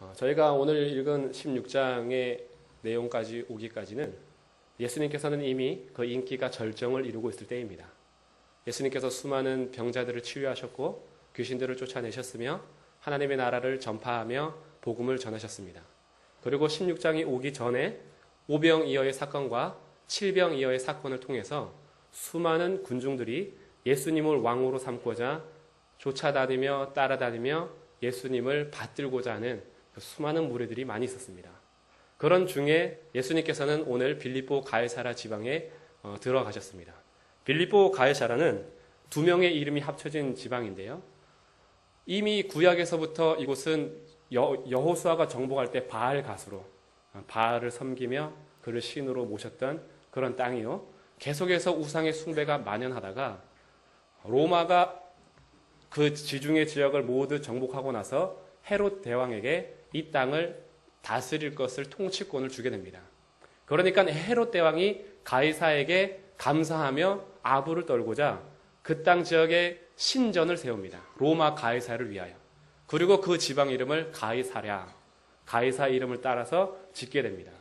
어, 저희가 오늘 읽은 16장의 내용까지 오기까지는 예수님께서는 이미 그 인기가 절정을 이루고 있을 때입니다. 예수님께서 수많은 병자들을 치유하셨고 귀신들을 쫓아내셨으며 하나님의 나라를 전파하며 복음을 전하셨습니다. 그리고 16장이 오기 전에 오병이어의 사건과 칠병이어의 사건을 통해서 수많은 군중들이 예수님을 왕으로 삼고자 쫓아다니며 따라다니며 예수님을 받들고자 하는 그 수많은 무리들이 많이 있었습니다. 그런 중에 예수님께서는 오늘 빌립보 가에사라 지방에 어, 들어가셨습니다. 빌립보 가에사라는 두 명의 이름이 합쳐진 지방인데요. 이미 구약에서부터 이곳은 여, 여호수아가 정복할 때 바알 가수로 어, 바알을 섬기며 그를 신으로 모셨던 그런 땅이요. 계속해서 우상의 숭배가 만연하다가 로마가 그 지중해 지역을 모두 정복하고 나서 헤롯 대왕에게 이 땅을 다스릴 것을 통치권을 주게 됩니다. 그러니까 헤롯 대왕이 가이사에게 감사하며 아부를 떨고자 그 땅 지역에 신전을 세웁니다. 로마 가이사를 위하여. 그리고 그 지방 이름을 가이사랴, 가이사 이름을 따라서 짓게 됩니다.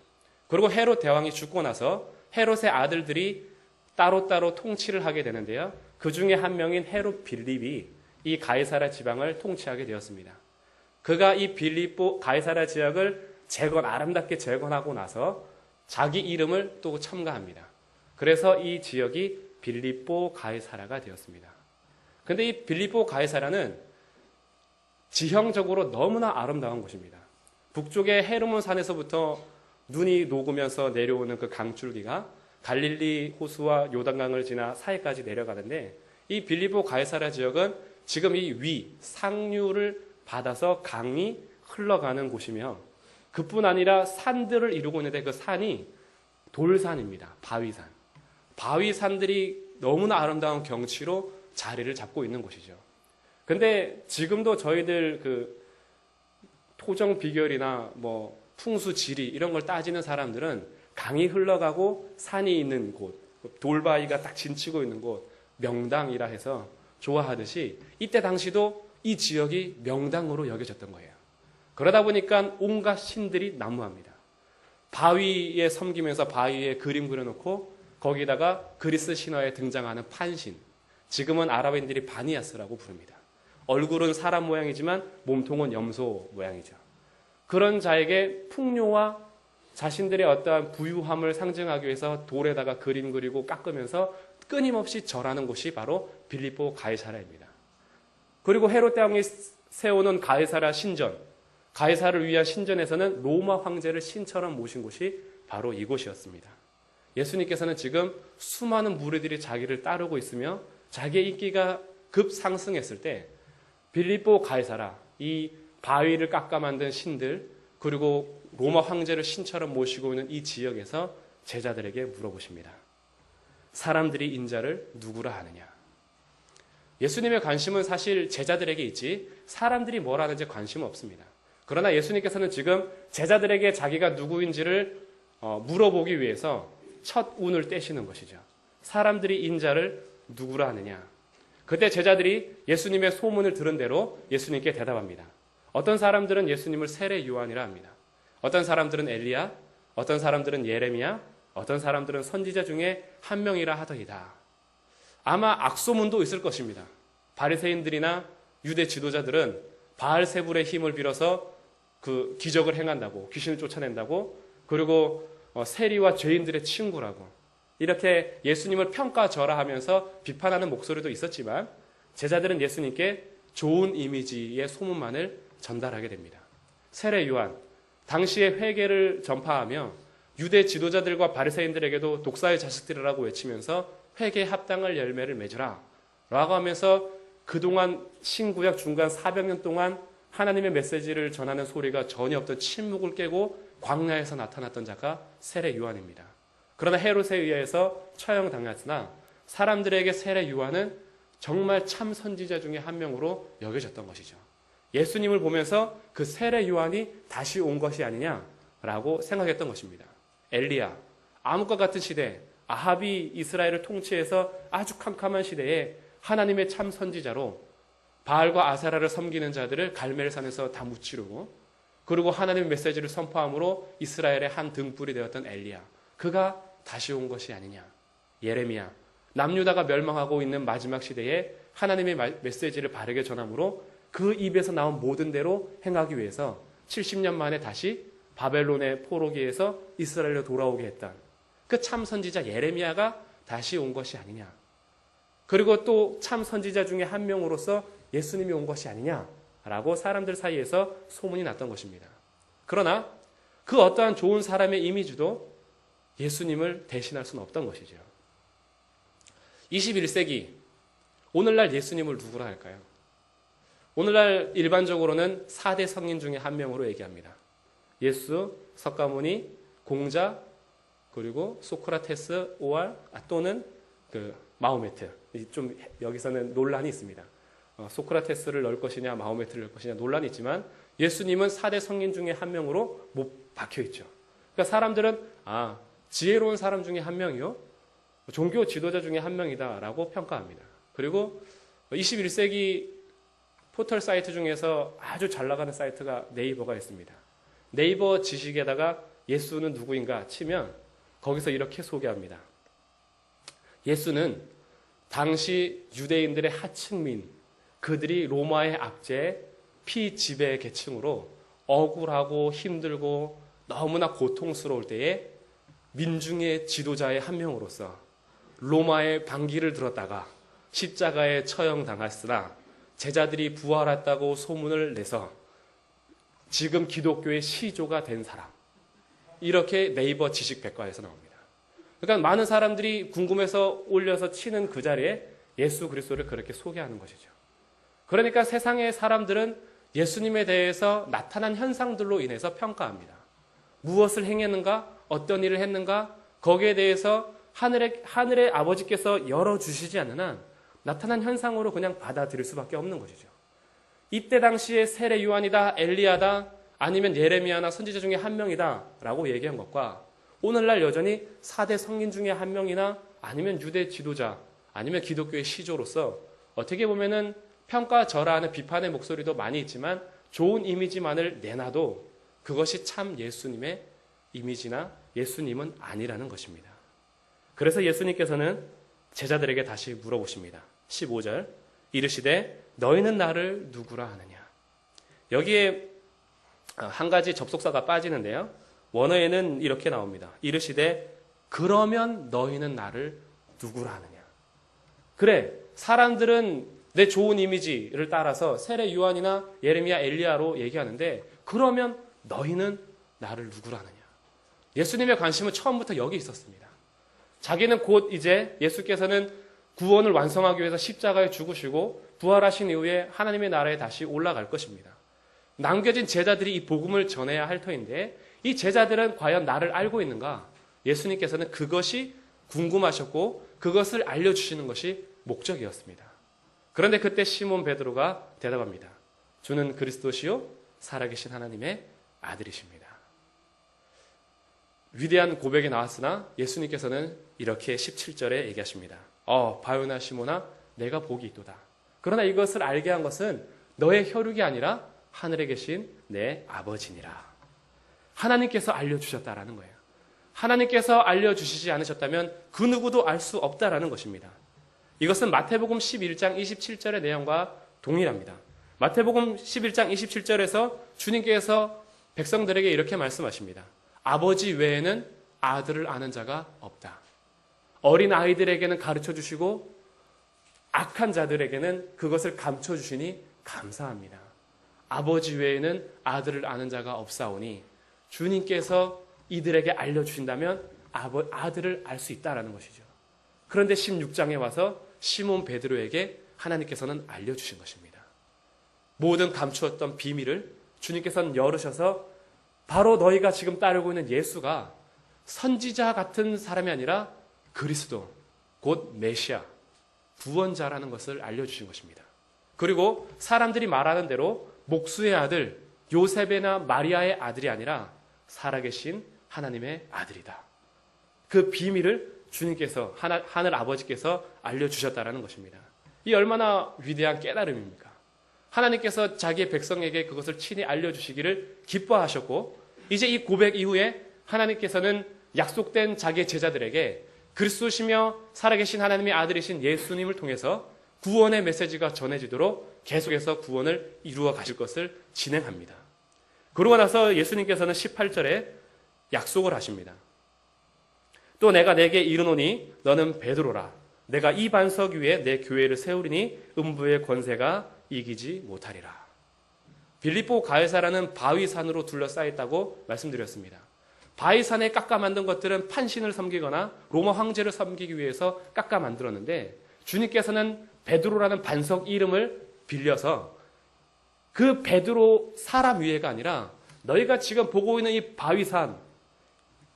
그리고 헤롯 대왕이 죽고 나서 헤롯의 아들들이 따로따로 통치를 하게 되는데요. 그 중에 한 명인 헤롯 빌립이 이 가이사라 지방을 통치하게 되었습니다. 그가 이 빌립보 가이사라 지역을 재건 아름답게 재건하고 나서 자기 이름을 또 첨가합니다. 그래서 이 지역이 빌립보 가이사라가 되었습니다. 근데 이 빌립보 가이사라는 지형적으로 너무나 아름다운 곳입니다. 북쪽의 헤르몬 산에서부터 눈이 녹으면서 내려오는 그 강줄기가 갈릴리 호수와 요단강을 지나 사해까지 내려가는데 이 빌리보 가이사라 지역은 지금 이 위 상류를 받아서 강이 흘러가는 곳이며 그뿐 아니라 산들을 이루고 있는데 그 산이 돌산입니다. 바위산. 바위산들이 너무나 아름다운 경치로 자리를 잡고 있는 곳이죠. 근데 지금도 저희들 그 토정 비결이나 뭐 풍수 지리 이런 걸 따지는 사람들은 강이 흘러가고 산이 있는 곳, 돌바위가 딱 진치고 있는 곳, 명당이라 해서 좋아하듯이 이때 당시도 이 지역이 명당으로 여겨졌던 거예요. 그러다 보니까 온갖 신들이 난무합니다. 바위에 섬기면서 바위에 그림 그려놓고 거기다가 그리스 신화에 등장하는 판신, 지금은 아랍인들이 바니아스라고 부릅니다. 얼굴은 사람 모양이지만 몸통은 염소 모양이죠. 그런 자에게 풍요와 자신들의 어떠한 부유함을 상징하기 위해서 돌에다가 그림 그리고 깎으면서 끊임없이 절하는 곳이 바로 빌립보 가이사라입니다. 그리고 헤롯 대왕이 세우는 가이사라 신전, 가이사를 위한 신전에서는 로마 황제를 신처럼 모신 곳이 바로 이곳이었습니다. 예수님께서는 지금 수많은 무리들이 자기를 따르고 있으며 자기의 인기가 급 상승했을 때 빌립보 가이사라 이 바위를 깎아 만든 신들 그리고 로마 황제를 신처럼 모시고 있는 이 지역에서 제자들에게 물어보십니다. 사람들이 인자를 누구라 하느냐? 예수님의 관심은 사실 제자들에게 있지 사람들이 뭘 하는지 관심은 없습니다. 그러나 예수님께서는 지금 제자들에게 자기가 누구인지를 어, 물어보기 위해서 첫 운을 떼시는 것이죠. 사람들이 인자를 누구라 하느냐? 그때 제자들이 예수님의 소문을 들은 대로 예수님께 대답합니다. 어떤 사람들은 예수님을 세례 요한이라 합니다. 어떤 사람들은 엘리야, 어떤 사람들은 예레미야, 어떤 사람들은 선지자 중에 한 명이라 하더이다. 아마 악소문도 있을 것입니다. 바리새인들이나 유대 지도자들은 바알 세불의 힘을 빌어서 그 기적을 행한다고 귀신을 쫓아낸다고 그리고 어, 세리와 죄인들의 친구라고 이렇게 예수님을 평가절하하면서 비판하는 목소리도 있었지만 제자들은 예수님께 좋은 이미지의 소문만을 전달하게 됩니다. 세례 요한 당시의 회개를 전파하며 유대 지도자들과 바리새인들에게도 독사의 자식들이라고 외치면서 회개 합당할 열매를 맺으라 라고 하면서 그동안 신구약 중간 400년 동안 하나님의 메시지를 전하는 소리가 전혀 없던 침묵을 깨고 광야에서 나타났던 자가 세례 요한입니다. 그러나 헤롯에 의해서 처형당했으나 사람들에게 세례 요한은 정말 참 선지자 중에 한 명으로 여겨졌던 것이죠. 예수님을 보면서 그 세례 요한이 다시 온 것이 아니냐라고 생각했던 것입니다. 엘리야, 암흑과 같은 시대, 아합이 이스라엘을 통치해서 아주 캄캄한 시대에 하나님의 참 선지자로 바알과 아사라를 섬기는 자들을 갈멜산에서 다 무찌르고 그리고 하나님의 메시지를 선포함으로 이스라엘의 한 등불이 되었던 엘리야. 그가 다시 온 것이 아니냐. 예레미야. 남유다가 멸망하고 있는 마지막 시대에 하나님의 마- 메시지를 바르게 전함으로 그 입에서 나온 모든 대로 행하기 위해서 70년 만에 다시 바벨론의 포로기에서 이스라엘로 돌아오게 했던 그 참 선지자 예레미야가 다시 온 것이 아니냐. 그리고 또 참 선지자 중에 한 명으로서 예수님이 온 것이 아니냐라고 사람들 사이에서 소문이 났던 것입니다. 그러나 그 어떠한 좋은 사람의 이미지도 예수님을 대신할 수는 없던 것이죠. 21세기 오늘날 예수님을 누구라 할까요? 오늘날 일반적으로는 4대 성인 중에 한 명으로 얘기합니다. 예수, 석가모니, 공자, 그리고 소크라테스, 오알 아, 또는 그 마호메트. 이좀 여기서는 논란이 있습니다. 어, 소크라테스를 넣을 것이냐, 마호메트를 넣을 것이냐 논란이 있지만 예수님은 4대 성인 중에 한 명으로 못 박혀 있죠. 그러니까 사람들은 아, 지혜로운 사람 중에 한 명이요. 종교 지도자 중에 한 명이다라고 평가합니다. 그리고 21세기 포털 사이트 중에서 아주 잘 나가는 사이트가 네이버가 있습니다. 네이버 지식에다가 예수는 누구인가 치면 거기서 이렇게 소개합니다. 예수는 당시 유대인들의 하층민, 그들이 로마의 압제, 피지배 계층으로 억울하고 힘들고 너무나 고통스러울 때에 민중의 지도자의 한 명으로서 로마의 반기를 들었다가 십자가에 처형당했으나 제자들이 부활했다고 소문을 내서 지금 기독교의 시조가 된 사람. 이렇게 네이버 지식백과에서 나옵니다. 그러니까 많은 사람들이 궁금해서 올려서 치는 그 자리에 예수 그리스도를 그렇게 소개하는 것이죠. 그러니까 세상의 사람들은 예수님에 대해서 나타난 현상들로 인해서 평가합니다. 무엇을 행했는가? 어떤 일을 했는가? 거기에 대해서 하늘의, 하늘의 아버지께서 열어주시지 않는 한 나타난 현상으로 그냥 받아들일 수밖에 없는 것이죠. 이때 당시에 세례 요한이다, 엘리야다, 아니면 예레미야나 선지자 중에 한 명이다 라고 얘기한 것과 오늘날 여전히 4대 성인 중에 한 명이나 아니면 유대 지도자 아니면 기독교의 시조로서 어떻게 보면은 평가절하하는 비판의 목소리도 많이 있지만 좋은 이미지만을 내놔도 그것이 참 예수님의 이미지나 예수님은 아니라는 것입니다. 그래서 예수님께서는 제자들에게 다시 물어보십니다. 15절 이르시되 너희는 나를 누구라 하느냐. 여기에 한 가지 접속사가 빠지는데요. 원어에는 이렇게 나옵니다. 이르시되 그러면 너희는 나를 누구라 하느냐. 그래 사람들은 내 좋은 이미지를 따라서 세례 요한이나 예레미야 엘리야로 얘기하는데 그러면 너희는 나를 누구라 하느냐. 예수님의 관심은 처음부터 여기 있었습니다. 자기는 곧 이제 예수께서는 구원을 완성하기 위해서 십자가에 죽으시고 부활하신 이후에 하나님의 나라에 다시 올라갈 것입니다. 남겨진 제자들이 이 복음을 전해야 할 터인데 이 제자들은 과연 나를 알고 있는가? 예수님께서는 그것이 궁금하셨고 그것을 알려주시는 것이 목적이었습니다. 그런데 그때 시몬 베드로가 대답합니다. 주는 그리스도시요 살아계신 하나님의 아들이십니다. 위대한 고백이 나왔으나 예수님께서는 이렇게 17절에 얘기하십니다. 어, 바요나 시모나 내가 복이 있도다. 그러나 이것을 알게 한 것은 너의 혈육이 아니라 하늘에 계신 내 아버지니라. 하나님께서 알려주셨다라는 거예요. 하나님께서 알려주시지 않으셨다면 그 누구도 알 수 없다라는 것입니다. 이것은 마태복음 11장 27절의 내용과 동일합니다. 마태복음 11장 27절에서 주님께서 백성들에게 이렇게 말씀하십니다. 아버지 외에는 아들을 아는 자가 없다. 어린 아이들에게는 가르쳐 주시고 악한 자들에게는 그것을 감춰 주시니 감사합니다. 아버지 외에는 아들을 아는 자가 없사오니 주님께서 이들에게 알려주신다면 아들을 알 수 있다라는 것이죠. 그런데 16장에 와서 시몬 베드로에게 하나님께서는 알려주신 것입니다. 모든 감추었던 비밀을 주님께서는 열으셔서 바로 너희가 지금 따르고 있는 예수가 선지자 같은 사람이 아니라 그리스도, 곧 메시아, 구원자라는 것을 알려주신 것입니다. 그리고 사람들이 말하는 대로 목수의 아들, 요셉이나 마리아의 아들이 아니라 살아계신 하나님의 아들이다. 그 비밀을 주님께서, 하늘 아버지께서 알려주셨다라는 것입니다. 이 얼마나 위대한 깨달음입니까? 하나님께서 자기의 백성에게 그것을 친히 알려주시기를 기뻐하셨고 이제 이 고백 이후에 하나님께서는 약속된 자기의 제자들에게 그리스도시며 살아계신 하나님의 아들이신 예수님을 통해서 구원의 메시지가 전해지도록 계속해서 구원을 이루어 가실 것을 진행합니다. 그러고 나서 예수님께서는 18절에 약속을 하십니다. 또 내가 내게 이르노니 너는 베드로라. 내가 이 반석 위에 내 교회를 세우리니 음부의 권세가 이기지 못하리라. 빌립보 가해사라는 바위산으로 둘러싸였다고 말씀드렸습니다. 바위산에 깎아 만든 것들은 판신을 섬기거나 로마 황제를 섬기기 위해서 깎아 만들었는데 주님께서는 베드로라는 반석 이름을 빌려서 그 베드로 사람 위에가 아니라 너희가 지금 보고 있는 이 바위산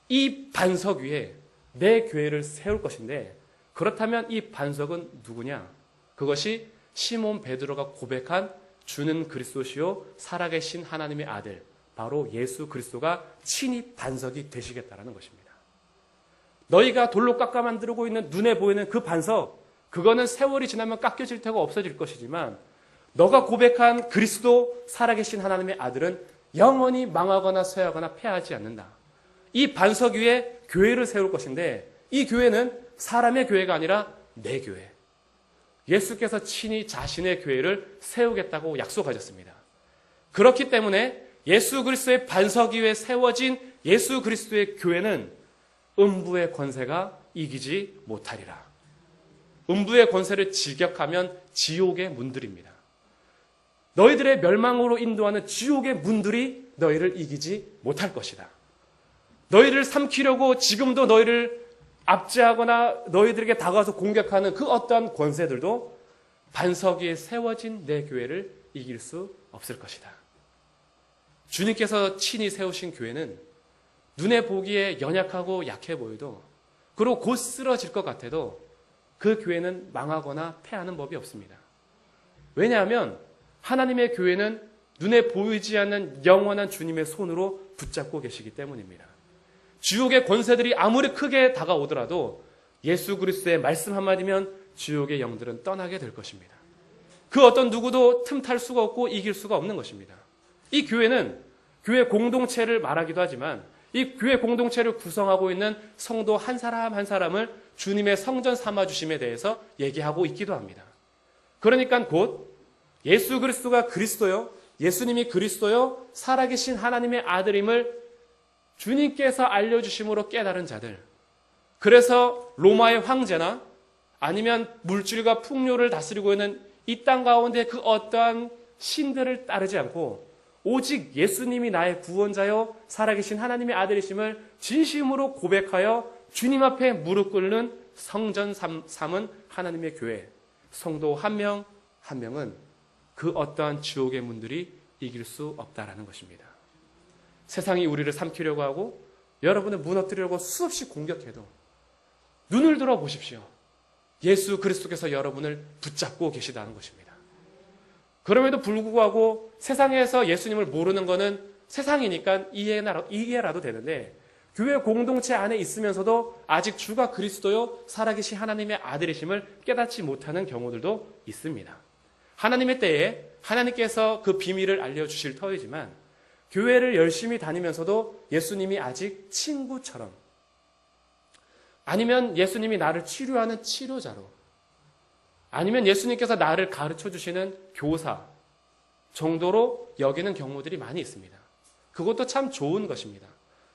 이 반석 위에 내 교회를 세울 것인데 그렇다면 이 반석은 누구냐? 그것이 시몬 베드로가 고백한 주는 그리스도시요 살아계신 하나님의 아들 바로 예수 그리스도가 친히 반석이 되시겠다라는 것입니다. 너희가 돌로 깎아 만들고 있는 눈에 보이는 그 반석 그거는 세월이 지나면 깎여질 테고 없어질 것이지만 너가 고백한 그리스도 살아계신 하나님의 아들은 영원히 망하거나 쇠하거나 패하지 않는다. 이 반석 위에 교회를 세울 것인데 이 교회는 사람의 교회가 아니라 내 교회. 예수께서 친히 자신의 교회를 세우겠다고 약속하셨습니다. 그렇기 때문에 예수 그리스도의 반석 위에 세워진 예수 그리스도의 교회는 음부의 권세가 이기지 못하리라. 음부의 권세를 직격하면 지옥의 문들입니다. 너희들의 멸망으로 인도하는 지옥의 문들이 너희를 이기지 못할 것이다. 너희를 삼키려고 지금도 너희를 압제하거나 너희들에게 다가와서 공격하는 그 어떠한 권세들도 반석 위에 세워진 내 교회를 이길 수 없을 것이다. 주님께서 친히 세우신 교회는 눈에 보기에 연약하고 약해 보여도 그리고 곧 쓰러질 것 같아도 그 교회는 망하거나 패하는 법이 없습니다. 왜냐하면 하나님의 교회는 눈에 보이지 않는 영원한 주님의 손으로 붙잡고 계시기 때문입니다. 지옥의 권세들이 아무리 크게 다가오더라도 예수 그리스도의 말씀 한마디면 지옥의 영들은 떠나게 될 것입니다. 그 어떤 누구도 틈탈 수가 없고 이길 수가 없는 것입니다. 이 교회는 교회 공동체를 말하기도 하지만 이 교회 공동체를 구성하고 있는 성도 한 사람 한 사람을 주님의 성전 삼아 주심에 대해서 얘기하고 있기도 합니다. 그러니까 곧 예수 그리스도가 그리스도요, 예수님이 그리스도요, 살아계신 하나님의 아들임을 주님께서 알려주심으로 깨달은 자들. 그래서 로마의 황제나 아니면 물질과 풍요를 다스리고 있는 이 땅 가운데 그 어떠한 신들을 따르지 않고 오직 예수님이 나의 구원자요 살아계신 하나님의 아들이심을 진심으로 고백하여 주님 앞에 무릎 꿇는 성전 삼은 하나님의 교회 성도 한명한 명은 그 어떠한 지옥의 문들이 이길 수 없다라는 것입니다. 세상이 우리를 삼키려고 하고 여러분을 무너뜨리려고 수없이 공격해도 눈을 들어 보십시오. 예수 그리스도께서 여러분을 붙잡고 계시다는 것입니다. 그럼에도 불구하고 세상에서 예수님을 모르는 것은 세상이니까 이해라도, 이해라도 되는데 교회 공동체 안에 있으면서도 아직 주가 그리스도요 살아계신 하나님의 아들이심을 깨닫지 못하는 경우들도 있습니다. 하나님의 때에 하나님께서 그 비밀을 알려주실 터이지만 교회를 열심히 다니면서도 예수님이 아직 친구처럼 아니면 예수님이 나를 치료하는 치료자로 아니면 예수님께서 나를 가르쳐 주시는 교사 정도로 여기는 경우들이 많이 있습니다. 그것도 참 좋은 것입니다.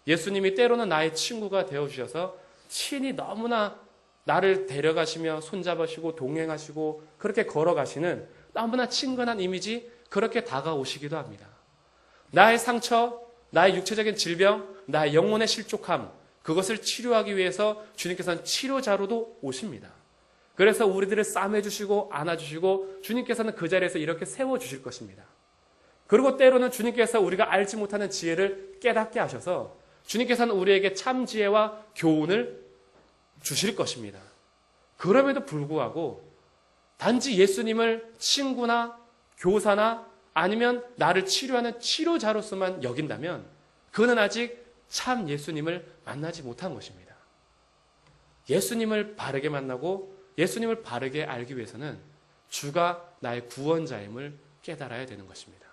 예수님이 때로는 나의 친구가 되어 주셔서 친히 너무나 나를 데려가시며 손잡으시고 동행하시고 그렇게 걸어가시는 너무나 친근한 이미지 그렇게 다가오시기도 합니다. 나의 상처, 나의 육체적인 질병, 나의 영혼의 실족함, 그것을 치료하기 위해서 주님께서는 치료자로도 오십니다. 그래서 우리들을 싸매 주시고 안아 주시고 주님께서는 그 자리에서 이렇게 세워 주실 것입니다. 그리고 때로는 주님께서 우리가 알지 못하는 지혜를 깨닫게 하셔서 주님께서는 우리에게 참 지혜와 교훈을 주실 것입니다. 그럼에도 불구하고 단지 예수님을 친구나 교사나 아니면 나를 치료하는 치료자로서만 여긴다면 그는 아직 참 예수님을 만나지 못한 것입니다. 예수님을 바르게 만나고 예수님을 바르게 알기 위해서는 주가 나의 구원자임을 깨달아야 되는 것입니다.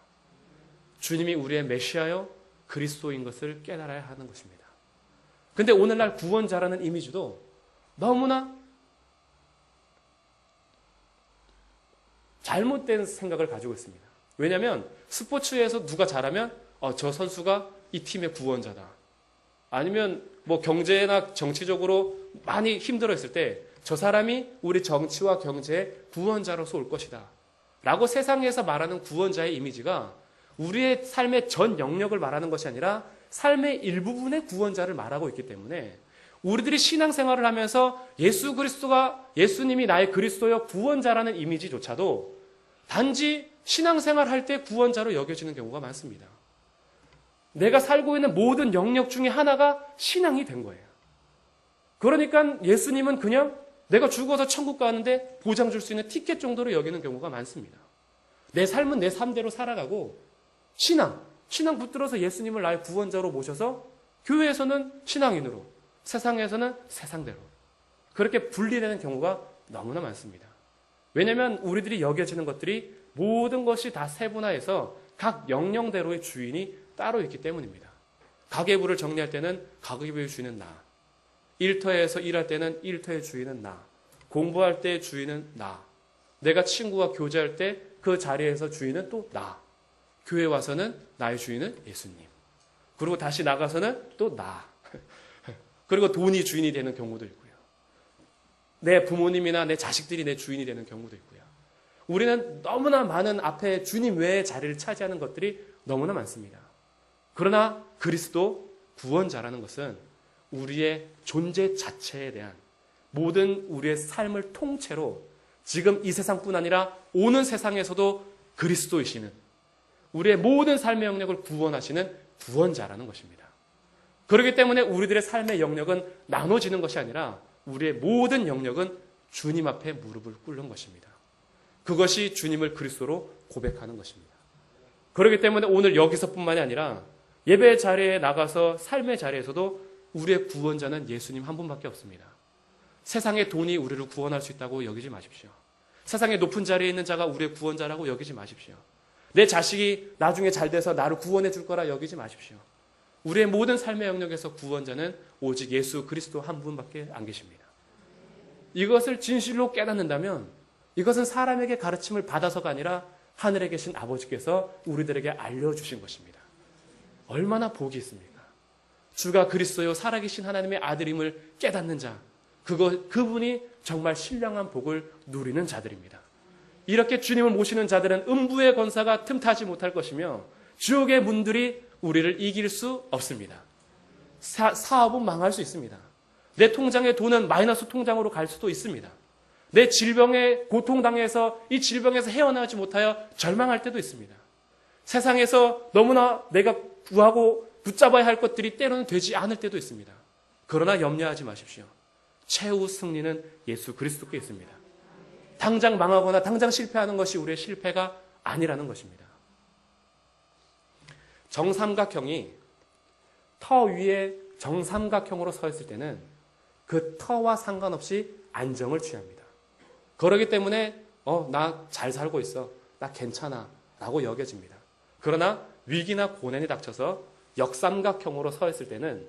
주님이 우리의 메시아요 그리스도인 것을 깨달아야 하는 것입니다. 근데 오늘날 구원자라는 이미지도 너무나 잘못된 생각을 가지고 있습니다. 왜냐하면 스포츠에서 누가 잘하면 어, 저 선수가 이 팀의 구원자다. 아니면 뭐 경제나 정치적으로 많이 힘들어 있을 때 저 사람이 우리 정치와 경제의 구원자로서 올 것이다. 라고 세상에서 말하는 구원자의 이미지가 우리의 삶의 전 영역을 말하는 것이 아니라 삶의 일부분의 구원자를 말하고 있기 때문에 우리들이 신앙생활을 하면서 예수 그리스도가 예수님이 나의 그리스도여 구원자라는 이미지조차도 단지 신앙생활 할 때 구원자로 여겨지는 경우가 많습니다. 내가 살고 있는 모든 영역 중에 하나가 신앙이 된 거예요. 그러니까 예수님은 그냥 내가 죽어서 천국 가는데 보장 줄 수 있는 티켓 정도로 여기는 경우가 많습니다. 내 삶은 내 삶대로 살아가고 신앙, 신앙 붙들어서 예수님을 나의 구원자로 모셔서 교회에서는 신앙인으로, 세상에서는 세상대로 그렇게 분리되는 경우가 너무나 많습니다. 왜냐하면 우리들이 여겨지는 것들이 모든 것이 다 세분화해서 각 영역대로의 주인이 따로 있기 때문입니다. 가계부를 정리할 때는 가계부의 주인은 나. 일터에서 일할 때는 일터의 주인은 나. 공부할 때 주인은 나. 내가 친구와 교제할 때 그 자리에서 주인은 또 나. 교회 와서는 나의 주인은 예수님. 그리고 다시 나가서는 또 나. 그리고 돈이 주인이 되는 경우도 있고요. 내 부모님이나 내 자식들이 내 주인이 되는 경우도 있고요. 우리는 너무나 많은 앞에 주님 외에 자리를 차지하는 것들이 너무나 많습니다. 그러나 그리스도 구원자라는 것은 우리의 존재 자체에 대한 모든 우리의 삶을 통째로 지금 이 세상뿐 아니라 오는 세상에서도 그리스도이시는 우리의 모든 삶의 영역을 구원하시는 구원자라는 것입니다. 그렇기 때문에 우리들의 삶의 영역은 나눠지는 것이 아니라 우리의 모든 영역은 주님 앞에 무릎을 꿇는 것입니다. 그것이 주님을 그리스도로 고백하는 것입니다. 그렇기 때문에 오늘 여기서뿐만이 아니라 예배 자리에 나가서 삶의 자리에서도 우리의 구원자는 예수님 한 분밖에 없습니다. 세상의 돈이 우리를 구원할 수 있다고 여기지 마십시오. 세상의 높은 자리에 있는 자가 우리의 구원자라고 여기지 마십시오. 내 자식이 나중에 잘 돼서 나를 구원해 줄 거라 여기지 마십시오. 우리의 모든 삶의 영역에서 구원자는 오직 예수 그리스도 한 분밖에 안 계십니다. 이것을 진실로 깨닫는다면 이것은 사람에게 가르침을 받아서가 아니라 하늘에 계신 아버지께서 우리들에게 알려주신 것입니다. 얼마나 복이 있습니까? 주가 그리스도요 살아계신 하나님의 아들임을 깨닫는 자, 그거 그분이 정말 신령한 복을 누리는 자들입니다. 이렇게 주님을 모시는 자들은 음부의 권사가 틈타지 못할 것이며 지옥의 문들이 우리를 이길 수 없습니다. 사, 사업은 망할 수 있습니다. 내 통장의 돈은 마이너스 통장으로 갈 수도 있습니다. 내 질병에 고통당해서 이 질병에서 헤어나지 못하여 절망할 때도 있습니다. 세상에서 너무나 내가 구하고 붙잡아야 할 것들이 때로는 되지 않을 때도 있습니다. 그러나 염려하지 마십시오. 최후 승리는 예수 그리스도께 있습니다. 당장 망하거나 당장 실패하는 것이 우리의 실패가 아니라는 것입니다. 정삼각형이 터 위에 정삼각형으로 서 있을 때는 그 터와 상관없이 안정을 취합니다. 그러기 때문에 어, 나 잘 살고 있어. 나 괜찮아. 라고 여겨집니다. 그러나 위기나 고난이 닥쳐서 역삼각형으로 서 있을 때는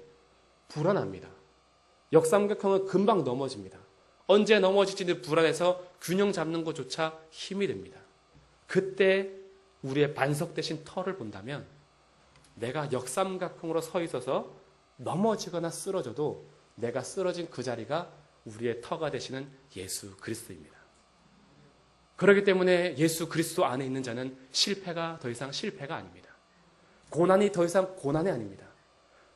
불안합니다. 역삼각형은 금방 넘어집니다. 언제 넘어질지 불안해서 균형 잡는 것조차 힘이 됩니다. 그때 우리의 반석 대신 터를 본다면 내가 역삼각형으로 서 있어서 넘어지거나 쓰러져도 내가 쓰러진 그 자리가 우리의 터가 되시는 예수 그리스도입니다. 그렇기 때문에 예수 그리스도 안에 있는 자는 실패가 더 이상 실패가 아닙니다. 고난이 더 이상 고난이 아닙니다.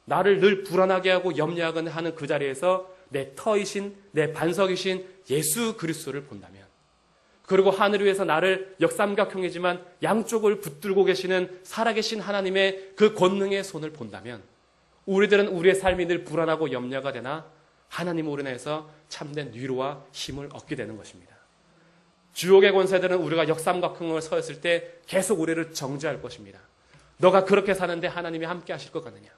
나를 늘 불안하게 하고 염려하거나 하는 그 자리에서 내 터이신, 내 반석이신 예수 그리스도를 본다면, 그리고 하늘 위에서 나를 역삼각형이지만 양쪽을 붙들고 계시는 살아계신 하나님의 그 권능의 손을 본다면, 우리들은 우리의 삶이 늘 불안하고 염려가 되나 하나님으로 인해서 참된 위로와 힘을 얻게 되는 것입니다. 주옥의 권세들은 우리가 역삼각형을 서 있을 때 계속 우리를 정죄할 것입니다. 너가 그렇게 사는데 하나님이 함께 하실 것 같느냐?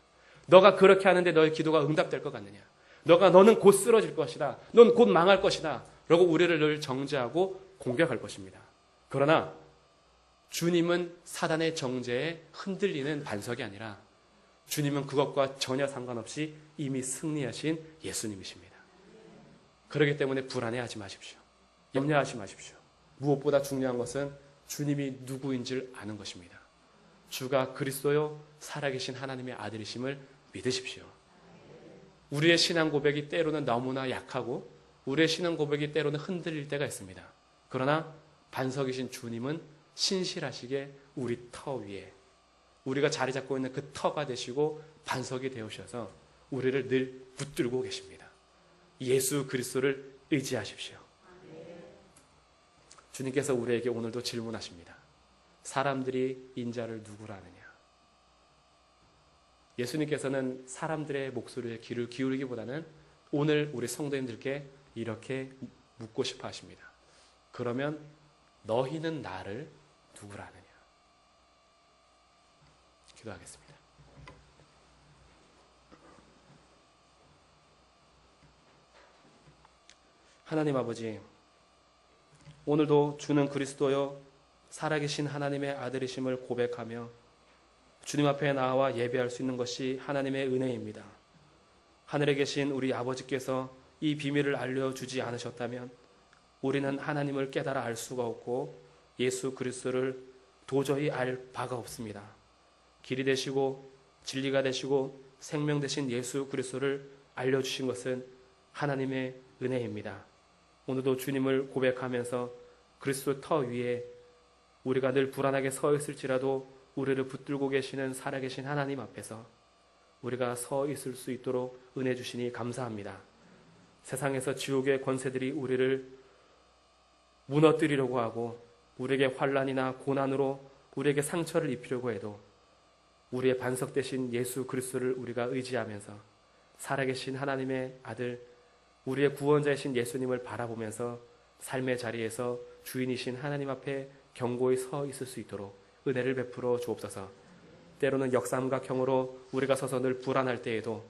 너가 그렇게 하는데 너의 기도가 응답될 것 같느냐? 너가 너는 곧 쓰러질 것이다. 넌 곧 망할 것이다. 라고 우리를 늘 정죄하고 공격할 것입니다. 그러나 주님은 사단의 정죄에 흔들리는 반석이 아니라 주님은 그것과 전혀 상관없이 이미 승리하신 예수님이십니다. 그렇기 때문에 불안해하지 마십시오. 염려하지 마십시오. 무엇보다 중요한 것은 주님이 누구인 줄 아는 것입니다. 주가 그리스도요 살아계신 하나님의 아들이심을 믿으십시오. 우리의 신앙 고백이 때로는 너무나 약하고 우리의 신앙 고백이 때로는 흔들릴 때가 있습니다. 그러나 반석이신 주님은 신실하시게 우리 터 위에 우리가 자리 잡고 있는 그 터가 되시고 반석이 되오셔서 우리를 늘 붙들고 계십니다. 예수 그리스도를 의지하십시오. 주님께서 우리에게 오늘도 질문하십니다. 사람들이 인자를 누구라 하느냐? 예수님께서는 사람들의 목소리에 귀를 기울이기보다는 오늘 우리 성도님들께 이렇게 묻고 싶어 하십니다. 그러면 너희는 나를 누구라 하느냐? 기도하겠습니다. 하나님 아버지, 오늘도 주는 그리스도여 살아계신 하나님의 아들이심을 고백하며 주님 앞에 나와 예배할 수 있는 것이 하나님의 은혜입니다. 하늘에 계신 우리 아버지께서 이 비밀을 알려주지 않으셨다면 우리는 하나님을 깨달아 알 수가 없고 예수 그리스도를 도저히 알 바가 없습니다. 길이 되시고 진리가 되시고 생명 되신 예수 그리스도를 알려주신 것은 하나님의 은혜입니다. 오늘도 주님을 고백하면서 그리스도 터 위에 우리가 늘 불안하게 서 있을지라도 우리를 붙들고 계시는 살아계신 하나님 앞에서 우리가 서 있을 수 있도록 은혜 주시니 감사합니다. 세상에서 지옥의 권세들이 우리를 무너뜨리려고 하고 우리에게 환란이나 고난으로 우리에게 상처를 입히려고 해도 우리의 반석 대신 예수 그리스도를 우리가 의지하면서 살아계신 하나님의 아들 우리의 구원자이신 예수님을 바라보면서 삶의 자리에서 주인이신 하나님 앞에 경고히 서 있을 수 있도록 은혜를 베풀어 주옵소서. 때로는 역삼각형으로 우리가 서서 늘 불안할 때에도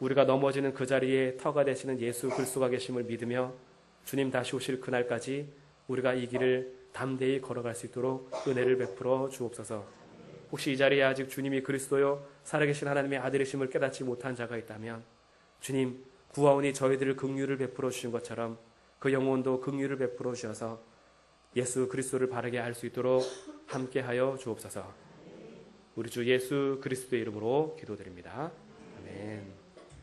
우리가 넘어지는 그 자리에 터가 되시는 예수 그리스도가 계심을 믿으며 주님 다시 오실 그날까지 우리가 이 길을 담대히 걸어갈 수 있도록 은혜를 베풀어 주옵소서. 혹시 이 자리에 아직 주님이 그리스도요 살아계신 하나님의 아들이심을 깨닫지 못한 자가 있다면 주님 구하오니 저희들을 긍휼을 베풀어 주신 것처럼 그 영혼도 긍휼을 베풀어 주셔서 예수 그리스도를 바르게 알수 있도록 함께하여 주옵소서. 우리 주 예수 그리스도의 이름으로 기도드립니다. 아멘.